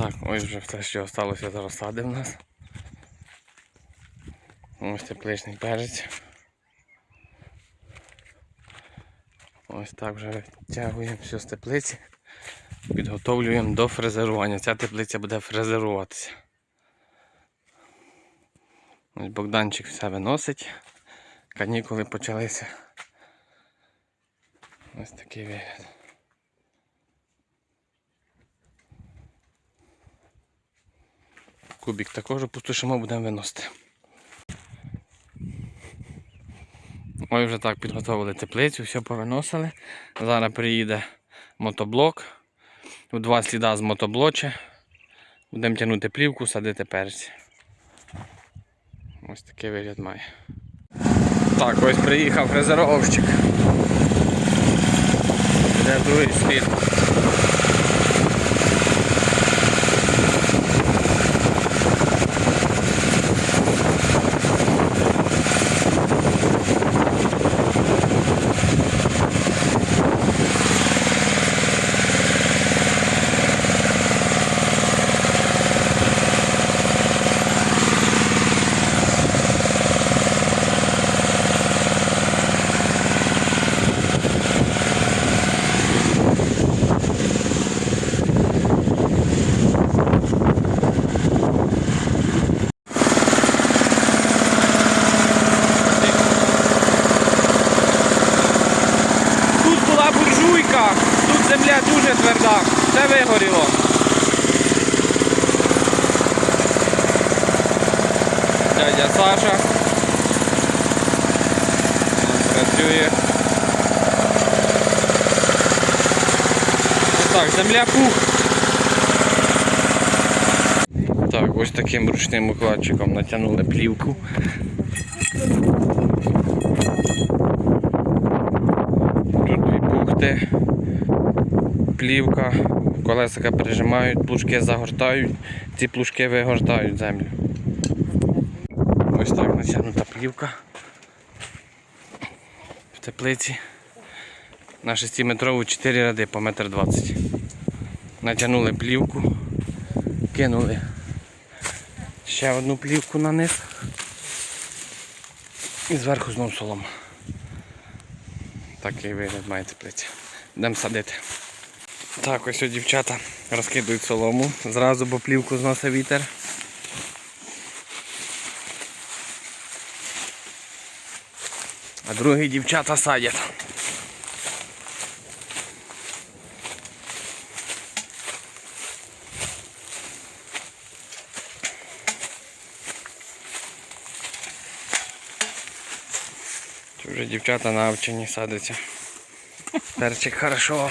Так, ось вже все, що залишилося з розсади в нас. Ось тепличний перець. Ось так вже витягуємо все з теплиці. Підготовлюємо до фрезерування. Ця теплиця буде фрезеруватися. Ось Богданчик все виносить. Канікули почалися. Ось такий вигляд. Кубик також опустошимо, будемо виносити. Ось вже так підготовили теплицю, все повиносили. Зараз приїде мотоблок. У два сліда з мотоблоча. Будемо тягнути плівку, садити перець. Ось такий вигляд має. Так, ось приїхав фрезеровщик. Де другий слід. Тут була буржуйка, тут земля дуже тверда, все вигоріло. Дядя Саша. Працює. Так, земля пух. Так, ось таким ручним укладчиком натягнули плівку. Тут дві бухти, плівка, колесика прижимають, плужки загортають, ці плужки вигортають землю. Ось так натягнута плівка в теплиці. На 6-метрову 4 ряди по 1,20 м. Натягнули плівку, кинули ще одну плівку на низ і зверху знову солома. Такий вигляд має теплиця. Йдемо садити. Так, ось ось дівчата розкидують солому. Зразу бо плівку зносить вітер. А другі дівчата садять. Вже дівчата навчені садяться. Перчик хорошо.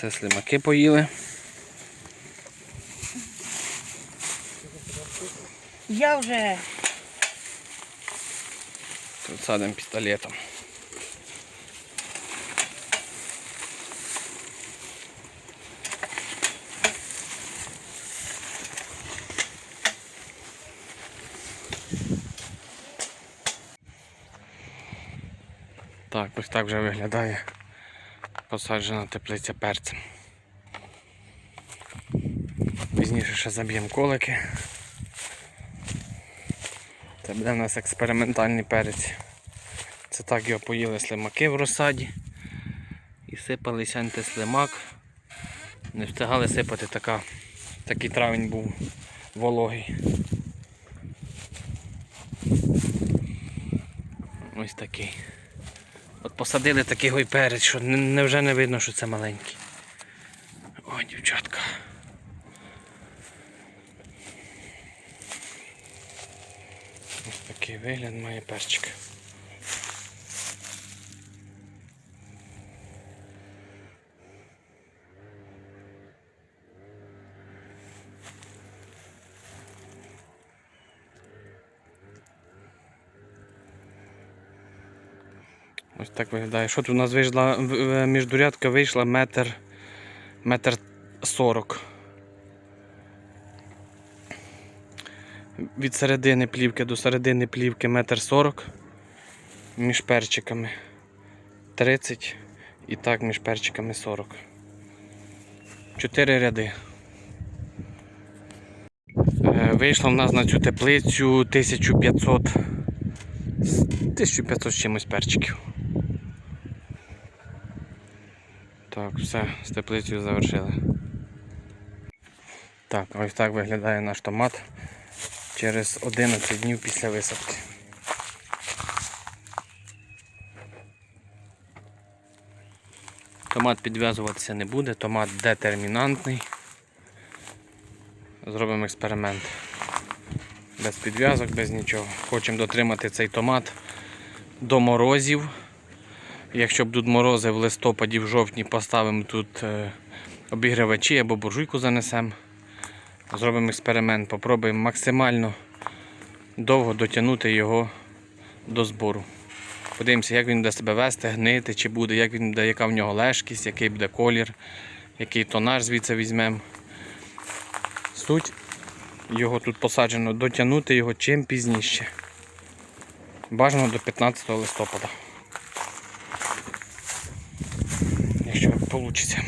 Це слимаки поїли. Я вже Тут садимо пістолетом. Так, ось так вже виглядає посаджена теплиця перцем. Пізніше ще заб'ємо колики. Це буде у нас експериментальний перець. Це так його поїли слимаки в розсаді. І сипались антислимак. Не встигали сипати така, такий травень був вологий. Ось такий. От посадили такий гой перець, що не, вже не видно, що це маленький. Ой, дівчатка. Ось такий вигляд має перчик. Ось так виглядає. Що тут у нас вийшла міждурядка вийшла метр, метр сорок. Від середини плівки до середини плівки метр сорок між перчиками 30 І так між перчиками 40. Чотири ряди. Е, Вийшло в нас на цю теплицю 1500 1500 з чимось перчиків. Так, все, з теплицею завершили. Так, ось так виглядає наш томат через 11 днів після висадки. Томат підв'язуватися не буде, томат детермінантний. Зробимо експеримент. Без підв'язок, без нічого. Хочемо дотримати цей томат до морозів. Якщо будуть морози в листопаді, в жовтні поставимо тут е, обігрівачі або буржуйку занесемо. Зробимо експеримент, попробуємо максимально довго дотягнути його до збору. Подивимося, як він буде себе вести, гнити, чи буде, як він буде, яка в нього лежкість, який буде колір, який тонаж звідси візьмемо. Суть його тут посаджено, дотягнути його чим пізніше. Бажано до 15 листопада. Якщо вийде.